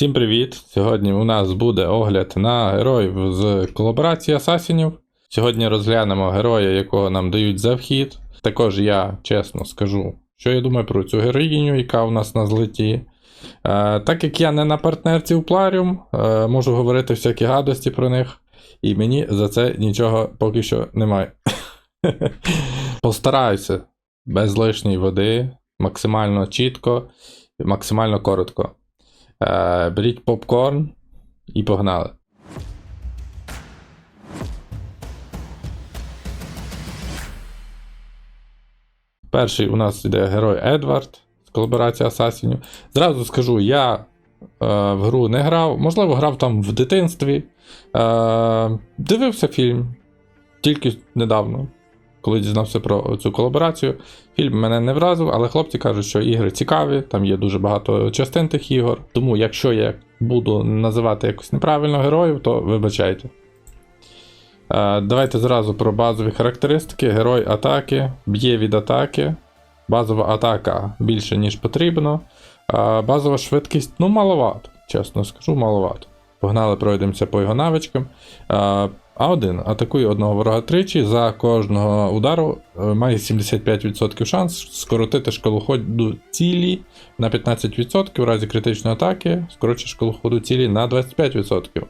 Всім привіт! Сьогодні у нас буде огляд на героїв з колаборації асасінів. Сьогодні розглянемо героя, якого нам дають за вхід. Також я чесно скажу, що я думаю про цю героїню, яка у нас на злеті. Е, так як я не на партнерці у Пларіум, е, можу говорити всякі гадості про них, і мені за це нічого поки що немає. Постараюся без лишньої води, максимально чітко, максимально коротко. Е, беріть попкорн і погнали. Перший у нас йде герой Едвард з колаборації Асасінів. Зразу скажу, я е, в гру не грав, можливо, грав там в дитинстві. Е, дивився фільм тільки недавно, коли дізнався про цю колаборацію. Фільм мене не вразив, але хлопці кажуть, що ігри цікаві, там є дуже багато частин тих ігор. Тому, якщо я буду називати якось неправильно героїв, то вибачайте. Е, Давайте зразу про базові характеристики. Герой атаки, б'є від атаки. Базова атака більше, ніж потрібно. Е, Базова швидкість, ну, маловато, чесно скажу, маловато. Погнали, пройдемося по його навичкам. Е, А1 атакує одного ворога тричі. За кожного удару е, має 75% шанс скоротити шкалу ходу цілі на 15%, в разі критичної атаки скорочує шкалу ходу цілі на 25%.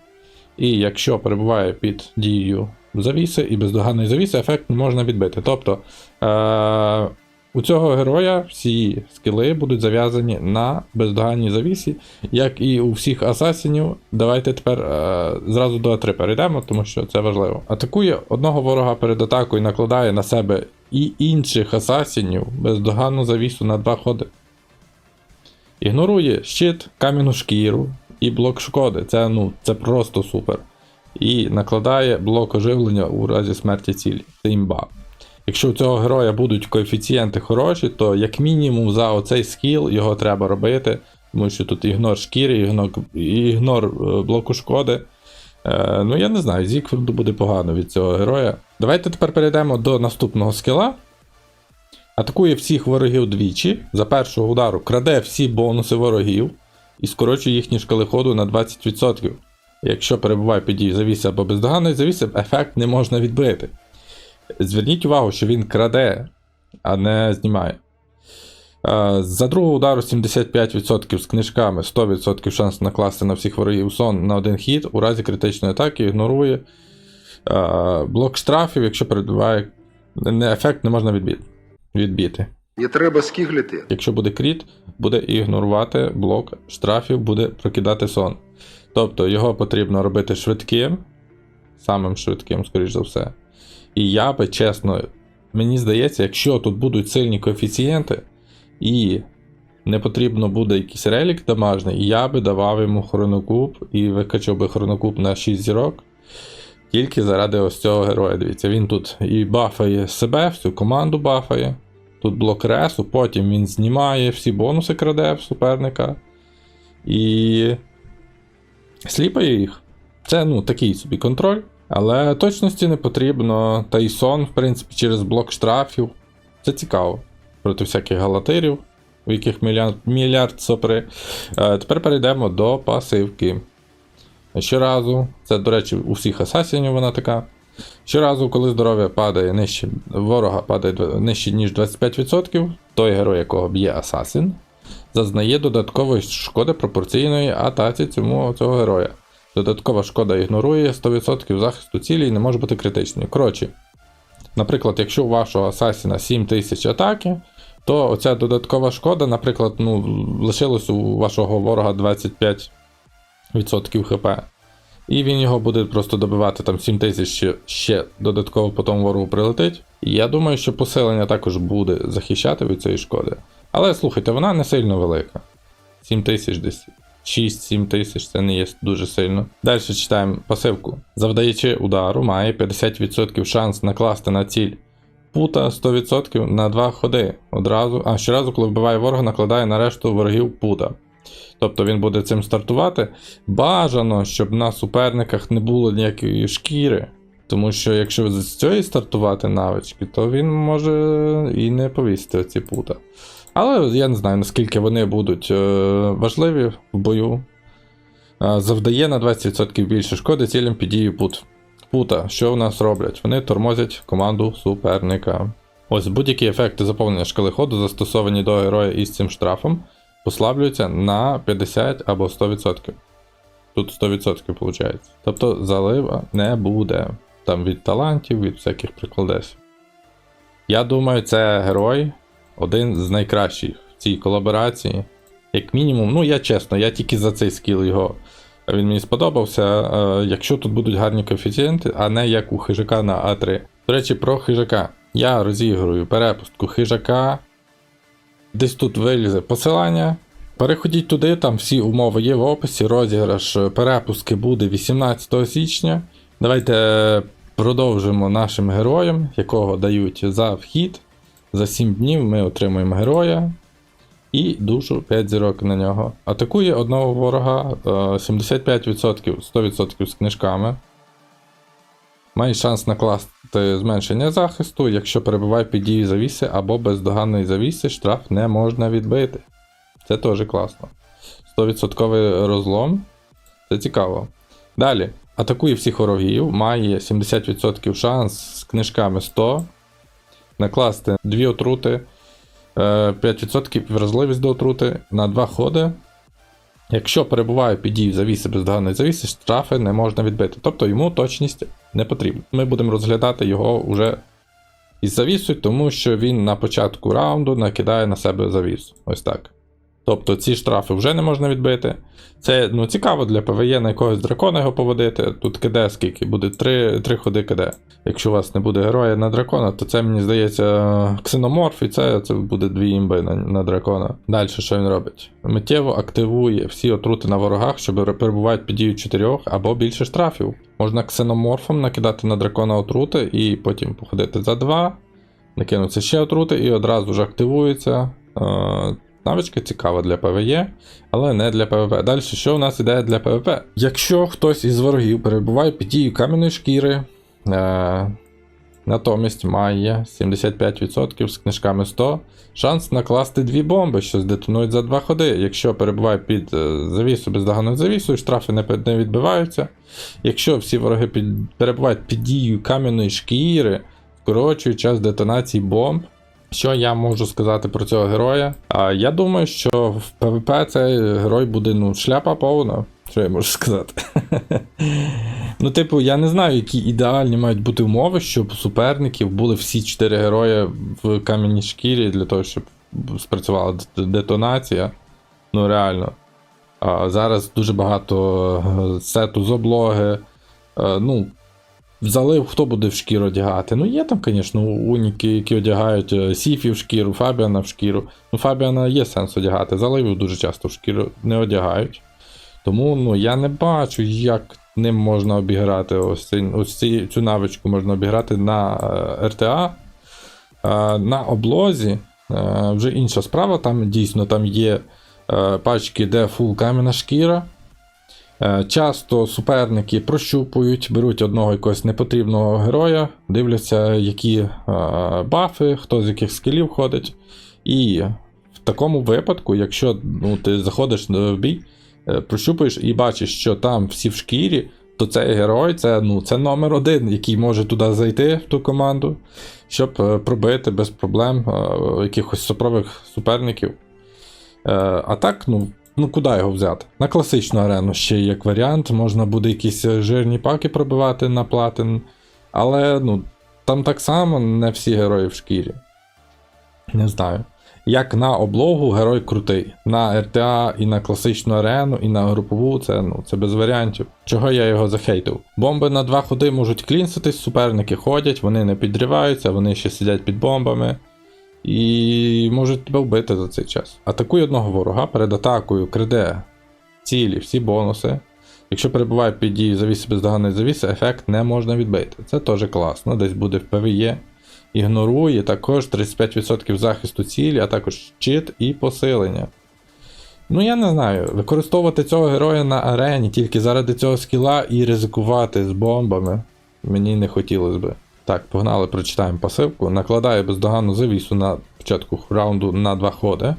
І якщо перебуває під дією завіси і бездоганної завіси, ефект можна відбити. Тобто е- у цього героя всі скіли будуть зав'язані на бездоганній завісі, як і у всіх асасінів. Давайте тепер е- зразу до А3 перейдемо, тому що це важливо. Атакує одного ворога перед атакою, накладає на себе і інших асасінів бездоганну завісу на два ходи. Ігнорує щит, кам'яну шкіру і блок шкоди. Це, ну, це просто супер. І накладає блок оживлення у разі смерті цілі. Це імба. Якщо у цього героя будуть коефіцієнти хороші, то як мінімум за оцей скіл його треба робити, тому що тут ігнор шкіри, ігнор, ігнор е, блоку шкоди. Е, ну я не знаю, Зікфорду буде погано від цього героя. Давайте тепер перейдемо до наступного скіла. Атакує всіх ворогів двічі. За першого удару краде всі бонуси ворогів і скорочує їхні шкали ходу на 20%. Якщо перебуває під дією завіси або бездоганної завіси, ефект не можна відбити. Зверніть увагу, що він краде, а не знімає. Е, За другого удару 75% з книжками, 100% шанс накласти на всіх ворогів сон на один хід, у разі критичної атаки ігнорує е, блок штрафів, якщо перебуває не ефект не можна відбити. відбити. Не треба скиглити. Якщо буде кріт, буде ігнорувати блок штрафів, буде прокидати сон. Тобто його потрібно робити швидким, самим швидким, скоріш за все. І я би чесно, мені здається, якщо тут будуть сильні коефіцієнти, і не потрібно буде якийсь релік дамажний, я би давав йому хронокуб і викачав би хронокуб на 6 зірок. Тільки заради ось цього героя. Дивіться, він тут і бафає себе, всю команду бафає. Тут блок ресу, потім він знімає всі бонуси краде в суперника. І сліпає їх. Це ну, такий собі контроль. Але точності не потрібно. Та й сон, в принципі, через блок штрафів. Це цікаво. Проти всяких галатирів, у яких мільярд, мільярд сопри. Е, тепер перейдемо до пасивки. Щоразу, це, до речі, у всіх асасінів вона така. Щоразу, коли здоров'я падає нижче, ворога падає нижче, ніж 25%, той герой, якого б'є асасин, зазнає додаткової шкоди пропорційної атаці цьому цього героя. Додаткова шкода ігнорує 100% захисту цілі і не може бути критичною. Коротше, наприклад, якщо у вашого асасіна 7000 атаки, то оця додаткова шкода, наприклад, ну, лишилось у вашого ворога 25% хп. І він його буде просто добивати там 7000 ще, додатково по тому ворогу прилетить. І я думаю, що посилення також буде захищати від цієї шкоди. Але слухайте, вона не сильно велика. 7000 десь. 6-7 тисяч це не є дуже сильно. Далі читаємо пасивку. Завдаючи удару, має 50% шанс накласти на ціль пута 100% на 2 ходи. Одразу, а щоразу, коли вбиває ворога, накладає на решту ворогів пута. Тобто він буде цим стартувати. Бажано, щоб на суперниках не було ніякої шкіри. Тому що якщо з цієї стартувати навички, то він може і не повісити оці пута. Але я не знаю, наскільки вони будуть е, важливі в бою. Е, Завдає на 20% більше шкоди цілям під дією пут. Пута, що в нас роблять? Вони тормозять команду суперника. Ось будь-які ефекти заповнення шкали ходу, застосовані до героя із цим штрафом, послаблюються на 50 або 100%. Тут 100% виходить. Тобто залива не буде. Там від талантів, від всяких прикладесів. Я думаю, це герой один з найкращих в цій колаборації. Як мінімум, ну я чесно, я тільки за цей скіл його. Він мені сподобався. Е, якщо тут будуть гарні коефіцієнти, а не як у хижака на А3. До речі, про хижака. Я розігрую перепустку хижака. Десь тут вилізе посилання. Переходіть туди, там всі умови є в описі. Розіграш перепустки буде 18 січня. Давайте продовжимо нашим героям, якого дають за вхід. За 7 днів ми отримуємо героя і душу 5 зірок на нього. Атакує одного ворога е, 75%, 100% з книжками. Має шанс накласти зменшення захисту, якщо перебуває під дією завіси або бездоганної завіси, штраф не можна відбити. Це теж класно. 100% розлом. Це цікаво. Далі. Атакує всіх ворогів, має 70% шанс з книжками 100. Накласти дві отрути, е, 5% вразливість до отрути на 2 ходи. Якщо перебуває під дією завіси бездоганної завіси, штрафи не можна відбити. Тобто йому точність не потрібна. Ми будемо розглядати його вже із завісою, тому що він на початку раунду накидає на себе завісу. Ось так. Тобто ці штрафи вже не можна відбити. Це ну, цікаво для ПВЄ на якогось дракона його поводити. Тут КД скільки буде 3, 3 ходи КД. Якщо у вас не буде героя на дракона, то це мені здається ксеноморф, і це, це буде дві імби на, на дракона. Далі що він робить? Миттєво активує всі отрути на ворогах, що перебувають під дією 4 або більше штрафів. Можна ксеноморфом накидати на дракона отрути і потім походити за 2, накинуться ще отрути і одразу ж активується. Навичка цікава для ПВЕ, але не для ПВП. Далі, що у нас іде для ПВП? Якщо хтось із ворогів перебуває під дією кам'яної шкіри, е, натомість має 75% з книжками 100, шанс накласти дві бомби, що здетонують за два ходи. Якщо перебуває під е, завісу бездоганною завісою, штрафи не, відбиваються. Якщо всі вороги під, перебувають під дією кам'яної шкіри, скорочує час детонації бомб. Що я можу сказати про цього героя? А, Я думаю, що в ПВП цей герой буде ну, шляпа повна. Що я можу сказати? ну, типу, я не знаю, які ідеальні мають бути умови, щоб у суперників були всі чотири герої в кам'яній шкірі для того, щоб спрацювала детонація. Ну, реально. А, Зараз дуже багато е, сету з облоги. А, ну, Залив, хто буде в шкіру одягати? Ну, є там, звісно, уніки, які одягають е, Сіфі в шкіру, Фабіана в шкіру. Ну, Фабіана є сенс одягати. Заливів дуже часто в шкіру не одягають. Тому ну, я не бачу, як ним можна обіграти. Ось, цей, ось ці, цю навичку можна обіграти на е, РТА. Е, на облозі е, вже інша справа. Там дійсно там є е, пачки, де фул кам'яна шкіра. Е, Часто суперники прощупують, беруть одного якогось непотрібного героя, дивляться, які е, бафи, хто з яких скілів ходить. І в такому випадку, якщо ну, ти заходиш в бій, е, прощупуєш і бачиш, що там всі в шкірі, то цей герой це ну, це номер один, який може туди зайти в ту команду, щоб пробити без проблем якихось супрових суперників. А так, ну. Ну, куди його взяти? На класичну арену ще як варіант, можна буде якісь е, жирні паки пробивати на платин. Але ну, там так само не всі герої в шкірі. Не знаю. Як на облогу герой крутий. На РТА і на класичну арену, і на групову це ну, це без варіантів. Чого я його захейтив? Бомби на два ходи можуть клінситись, суперники ходять, вони не підриваються, вони ще сидять під бомбами і можуть тебе вбити за цей час. Атакуй одного ворога перед атакою краде цілі, всі бонуси. Якщо перебуває під дією завіси бездоганної завіси, ефект не можна відбити. Це теж класно, десь буде в ПВЄ. Ігнорує також 35% захисту цілі, а також щит і посилення. Ну, я не знаю, використовувати цього героя на арені тільки заради цього скіла і ризикувати з бомбами. Мені не хотілося би. Так, погнали, прочитаємо пасивку. Накладає бездоганну завісу на початку раунду на два ходи.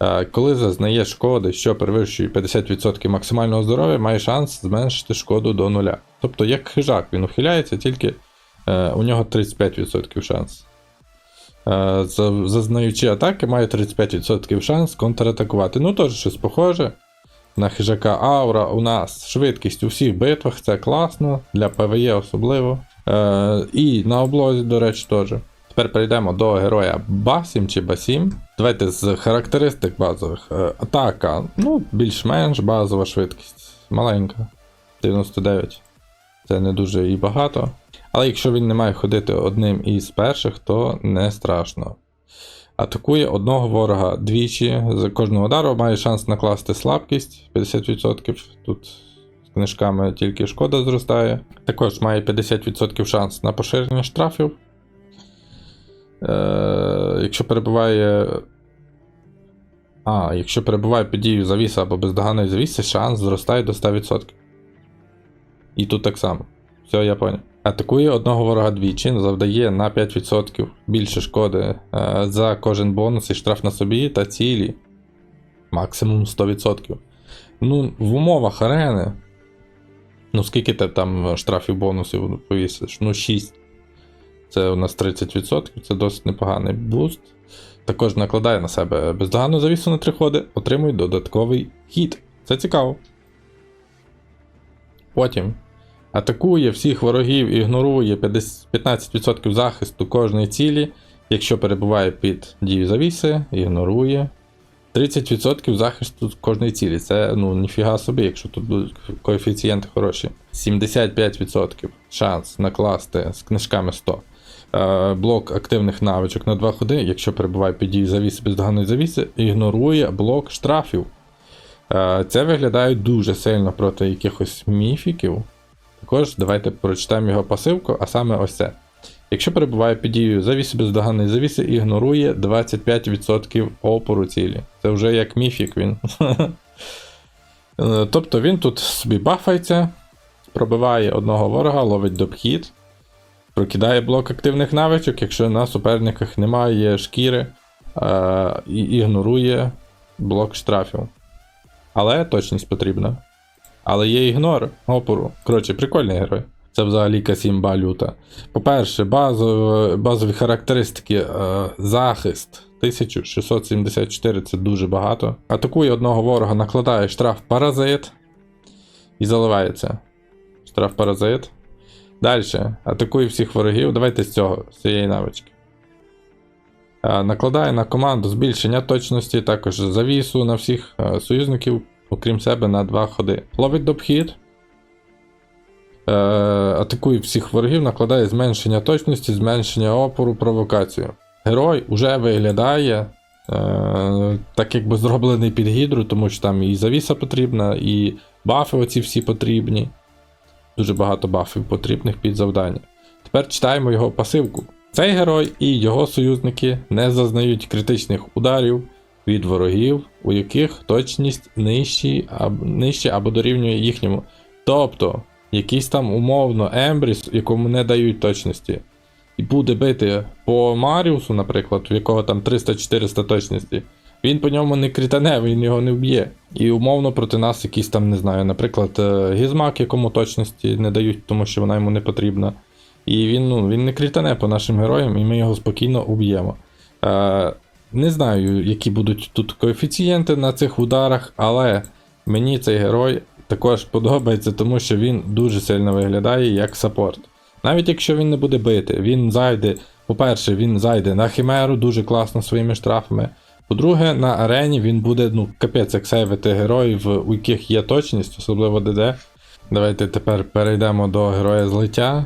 Е, Коли зазнає шкоди, що перевищує 50% максимального здоров'я, має шанс зменшити шкоду до нуля. Тобто, як хижак, він ухиляється, тільки е, у нього 35% шанс. Е, Зазнаючи атаки, має 35% шанс контратакувати. Ну, теж щось похоже. На хижака аура у нас швидкість у всіх битвах, це класно, для ПВЕ особливо. Е, і на облозі, до речі, теж. Тепер перейдемо до героя Басім чи Басім. Давайте з характеристик базових. Е, атака, ну, більш-менш базова швидкість. Маленька. 99. Це не дуже і багато. Але якщо він не має ходити одним із перших, то не страшно. Атакує одного ворога двічі. За кожного удару має шанс накласти слабкість 50%. Тут книжками тільки шкода зростає. Також має 50% шанс на поширення штрафів. Е, якщо перебуває. А, якщо перебуває під дією завіса або бездоганної завіси, шанс зростає до 100%. І тут так само. Все, я понял. Атакує одного ворога двічі, завдає на 5% більше шкоди е, за кожен бонус і штраф на собі та цілі. Максимум 100%. Ну, в умовах арени. Ну, скільки ти там штрафів бонусів повісиш? Ну, 6. Це у нас 30%, це досить непоганий буст. Також накладає на себе бездоганну завісу на три ходи, отримує додатковий хід. Це цікаво. Потім атакує всіх ворогів, ігнорує 50 15% захисту кожної цілі. Якщо перебуває під дією завіси, ігнорує 30% захисту кожної цілі. Це ну ніфіга собі, якщо тут будуть коефіцієнти хороші. 75% шанс накласти з книжками 100. Е, блок активних навичок на 2 ходи, якщо перебуває під дією завіси бездоганної завіси, ігнорує блок штрафів. Е, Це виглядає дуже сильно проти якихось міфіків. Також давайте прочитаємо його пасивку, а саме ось це. Якщо перебуває під дією завіси бездоганної завіси, ігнорує 25% опору цілі. Це вже як міфік він. Тобто він тут собі бафається, пробиває одного ворога, ловить допхід, прокидає блок активних навичок, якщо на суперниках немає шкіри, е, і ігнорує блок штрафів. Але точність потрібна. Але є ігнор опору. Коротше, прикольний герой. Це взагалі Касімба люта. По-перше, базові, базові характеристики. Е, захист 1674 це дуже багато. Атакує одного ворога, накладає штраф паразит і заливається. Штраф паразит. Далі. Атакує всіх ворогів. Давайте з цього, з цієї навички. Е, Накладає на команду збільшення точності, також завісу на всіх е, союзників, окрім себе, на два ходи. Ловить допхід. Е, атакує всіх ворогів, накладає зменшення точності, зменшення опору, провокацію. Герой уже виглядає е, так, якби зроблений під гідру, тому що там і завіса потрібна, і бафи оці всі потрібні. Дуже багато бафів потрібних під завдання. Тепер читаємо його пасивку. Цей герой і його союзники не зазнають критичних ударів від ворогів, у яких точність нижчі, аб, нижче або дорівнює їхньому. Тобто, якийсь там умовно Ембріс, якому не дають точності, і буде бити по Маріусу, наприклад, в якого там 300-400 точності. Він по ньому не критане, він його не вб'є. І умовно проти нас якийсь там, не знаю, наприклад, е, Гізмак, якому точності не дають, тому що вона йому не потрібна. І він ну, він не критане по нашим героям, і ми його спокійно уб'ємо. Е, не знаю, які будуть тут коефіцієнти на цих ударах, але мені цей герой також подобається, тому що він дуже сильно виглядає як саппорт. Навіть якщо він не буде бити, він зайде. По-перше, він зайде на химеру дуже класно своїми штрафами. По-друге, на арені він буде ну, капець як сейвити героїв, у яких є точність, особливо ДД. Давайте тепер перейдемо до героя злиття.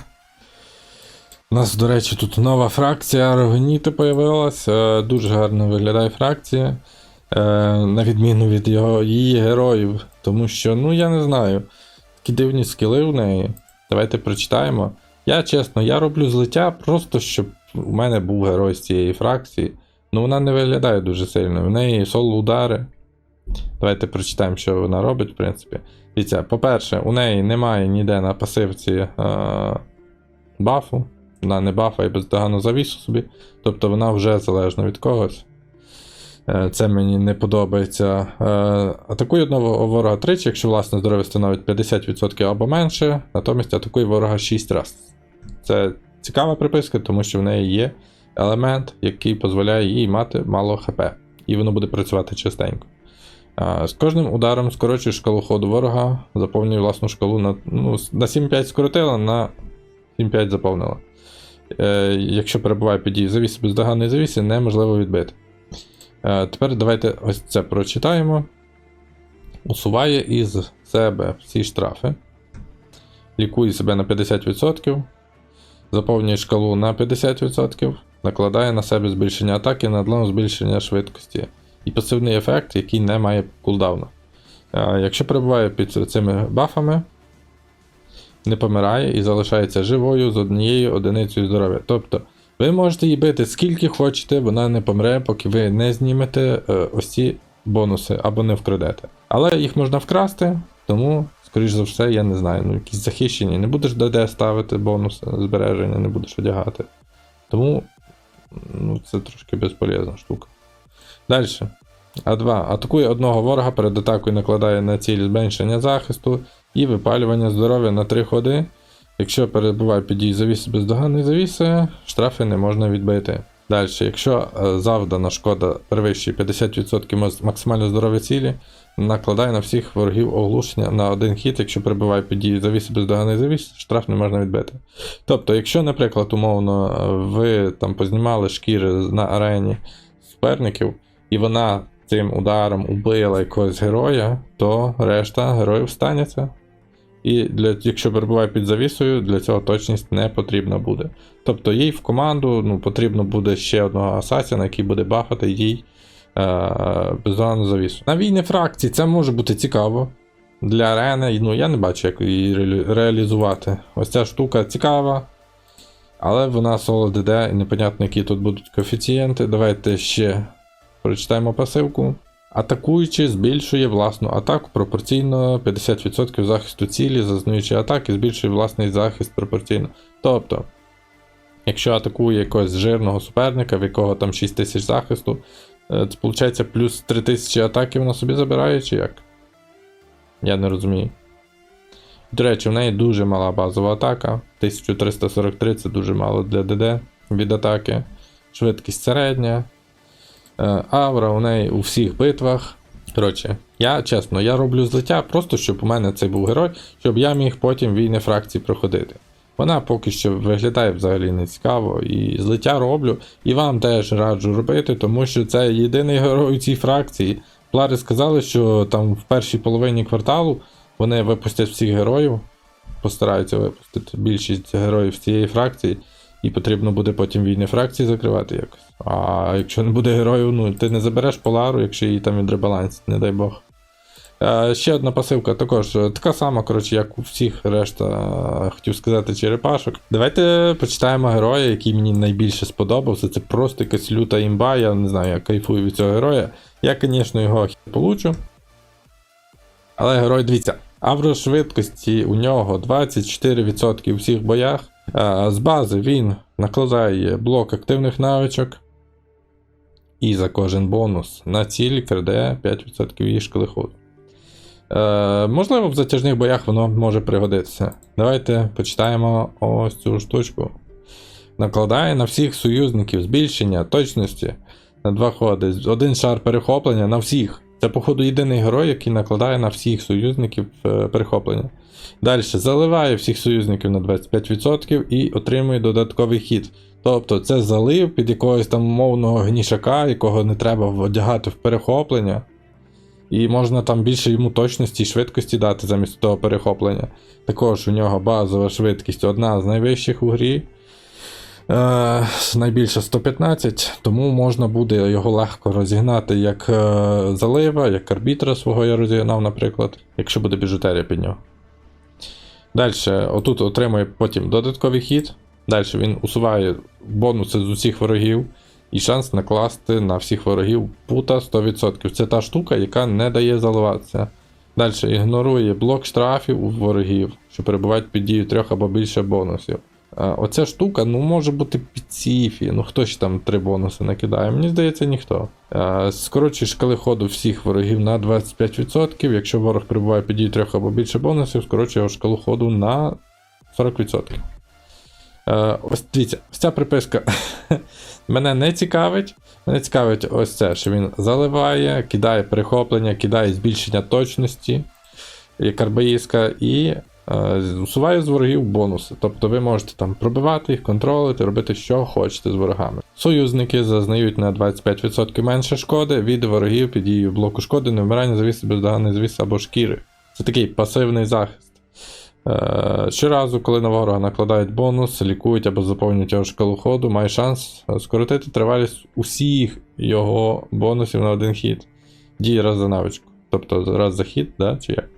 У нас, до речі, тут нова фракція Аргоніти появилась. Е, Дуже гарно виглядає фракція. Е, На відміну від його, її героїв. Тому що, ну я не знаю, такі дивні скіли в неї. Давайте прочитаємо. Я чесно, я роблю злиття просто, щоб у мене був герой з цієї фракції. Ну вона не виглядає дуже сильно. В неї соло удари. Давайте прочитаємо, що вона робить, в принципі. Дивіться, по-перше, у неї немає ніде на пасивці е- бафу. Вона не бафає бездоганну завісу собі. Тобто вона вже залежна від когось. Е, Це мені не подобається. Е, Атакує одного ворога тричі, якщо власне здоров'я становить 50% або менше, натомість атакує ворога 6 разів. Це цікава приписка, тому що в неї є елемент, який дозволяє їй мати мало ХП, і воно буде працювати частенько. З кожним ударом скорочує шкалу ходу ворога, заповнює власну шкалу на, ну, на 7,5 скоротила, на 7,5 заповнила. Е, якщо перебуває під дією завіси бездоганної завіси, неможливо відбити. Е, тепер давайте ось це прочитаємо. Усуває із себе всі штрафи. Лікує себе на 50%. Заповнює шкалу на 50%. Накладає на себе збільшення атаки, надлом збільшення швидкості. І пасивний ефект, який не має кулдауну. Е, Якщо перебуває під цими бафами, не помирає і залишається живою з однією одиницею здоров'я. Тобто, ви можете її бити скільки хочете, вона не помре, поки ви не знімете е, ось ці бонуси або не вкрадете. Але їх можна вкрасти, тому, скоріш за все, я не знаю, ну якісь захищені, не будеш ДД ставити бонуси, збереження, не будеш одягати. Тому ну, це трошки безполезна штука. Далі. А2. Атакує одного ворога перед атакою накладає на ціль зменшення захисту і випалювання здоров'я на 3 ходи. Якщо перебуває під дією завіси бездоганної завіси, штрафи не можна відбити. Далі, якщо е, завдана шкода перевищує 50% мас- максимального здоров'я цілі, накладає на всіх ворогів оглушення на один хід, якщо перебуває під дією завіси бездоганної завіси, штраф не можна відбити. Тобто, якщо, наприклад, умовно, ви там познімали шкіри на арені суперників, і вона цим ударом убила якогось героя, то решта героїв станеться. І для, якщо перебуває під завісою, для цього точність не потрібна буде. Тобто їй в команду ну, потрібно буде ще одного асасіна, який буде бафати їй е, бездоганну завісу. На війни фракції це може бути цікаво. Для арени, ну я не бачу, як її реалі- реалізувати. Ось ця штука цікава. Але вона соло ДД і непонятно, які тут будуть коефіцієнти. Давайте ще прочитаємо пасивку. Атакуючи збільшує власну атаку пропорційно 50% захисту цілі, зазнаючи атаки, збільшує власний захист пропорційно. Тобто, якщо атакує якогось жирного суперника, в якого там 6000 захисту, е, це виходить плюс 3000 атаки вона собі забирає, чи як? Я не розумію. До речі, в неї дуже мала базова атака. 1343 це дуже мало для ДД від атаки. Швидкість середня. Е, Авра у неї у всіх битвах. Коротше, я чесно, я роблю злиття просто, щоб у мене цей був герой, щоб я міг потім війни фракції проходити. Вона поки що виглядає взагалі не цікаво, і злиття роблю, і вам теж раджу робити, тому що це єдиний герой у цій фракції. Плари сказали, що там в першій половині кварталу вони випустять всіх героїв, постараються випустити більшість героїв цієї фракції, і потрібно буде потім війни фракції закривати якось. А якщо не буде героїв, ну ти не забереш полару, якщо її там відребалансить, не дай Бог. Е, ще одна пасивка, також е, така сама, коротше, як у всіх решта, е, хотів сказати, черепашок. Давайте почитаємо героя, який мені найбільше сподобався. Це просто якась люта імба, я не знаю, я кайфую від цього героя. Я, звісно, його получу. Але герой, дивіться, авро швидкості у нього 24% у всіх боях. З бази він накладає блок активних навичок. І за кожен бонус на ціль краде 5% її шкали ходу. Е, можливо, в затяжних боях воно може пригодитися. Давайте почитаємо ось цю штучку. Накладає на всіх союзників збільшення точності на два ходи. Один шар перехоплення на всіх. Це, походу, єдиний герой, який накладає на всіх союзників е, перехоплення. Далі заливає всіх союзників на 25% і отримує додатковий хід. Тобто це залив під якогось там умовного гнішака, якого не треба одягати в перехоплення. І можна там більше йому точності і швидкості дати замість того перехоплення. Також у нього базова швидкість одна з найвищих у грі. Е, найбільше 115, тому можна буде його легко розігнати як е, залива, як арбітра свого я розігнав, наприклад, якщо буде біжутерія під нього. Далі, отут отримує потім додатковий хід. Далі він усуває бонуси з усіх ворогів і шанс накласти на всіх ворогів пута 100%. Це та штука, яка не дає заливатися. Далі ігнорує блок штрафів у ворогів, що перебувають під дією трьох або більше бонусів. Е, Оця штука, ну, може бути під сіфі. Ну хто ж там три бонуси накидає? Мені здається, ніхто. Е, Скорочуй шкали ходу всіх ворогів на 25%. Якщо ворог перебуває під дією трьох або більше бонусів, скорочує його шкалу ходу на 40%. Е, Ось дивіться, ось ця приписка мене не цікавить. Мене цікавить ось це, що він заливає, кидає перехоплення, кидає збільшення точності, як арбаїска, і усуває з ворогів бонуси. Тобто ви можете там пробивати їх, контролити, робити що хочете з ворогами. Союзники зазнають на 25% менше шкоди від ворогів під дією блоку шкоди, невмирання завіси, бездоганний завіс або шкіри. Це такий пасивний захист. Е, Щоразу, коли на ворога накладають бонус, лікують або заповнюють його шкалу ходу, має шанс е, скоротити тривалість усіх його бонусів на один хід. Діє раз за навичку. Тобто раз за хід, да? чи як?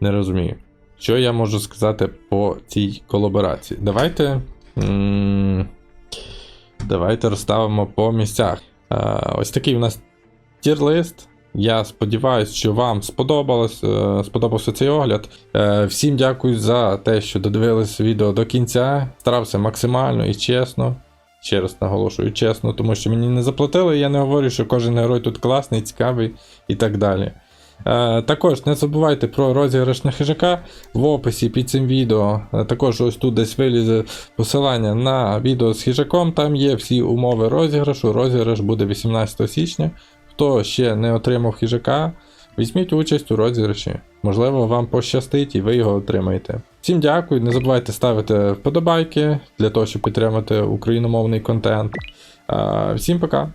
Не розумію. Що я можу сказати по цій колаборації? Давайте. Давайте розставимо по місцях. Е, Ось такий у нас тір-лист. Я сподіваюся, що вам сподобалось, е, сподобався цей огляд. Е, Всім дякую за те, що додивились відео до кінця. Старався максимально і чесно. Ще раз наголошую, чесно, тому що мені не заплатили, і я не говорю, що кожен герой тут класний, цікавий і так далі. Е, також не забувайте про розіграш на хижака в описі під цим відео. Е, також ось тут десь вилізе посилання на відео з хижаком. Там є всі умови розіграшу. Розіграш буде 18 січня. Хто ще не отримав хижака, візьміть участь у розіграші. Можливо, вам пощастить і ви його отримаєте. Всім дякую, не забувайте ставити вподобайки для того, щоб підтримати україномовний контент. Е, Всім пока!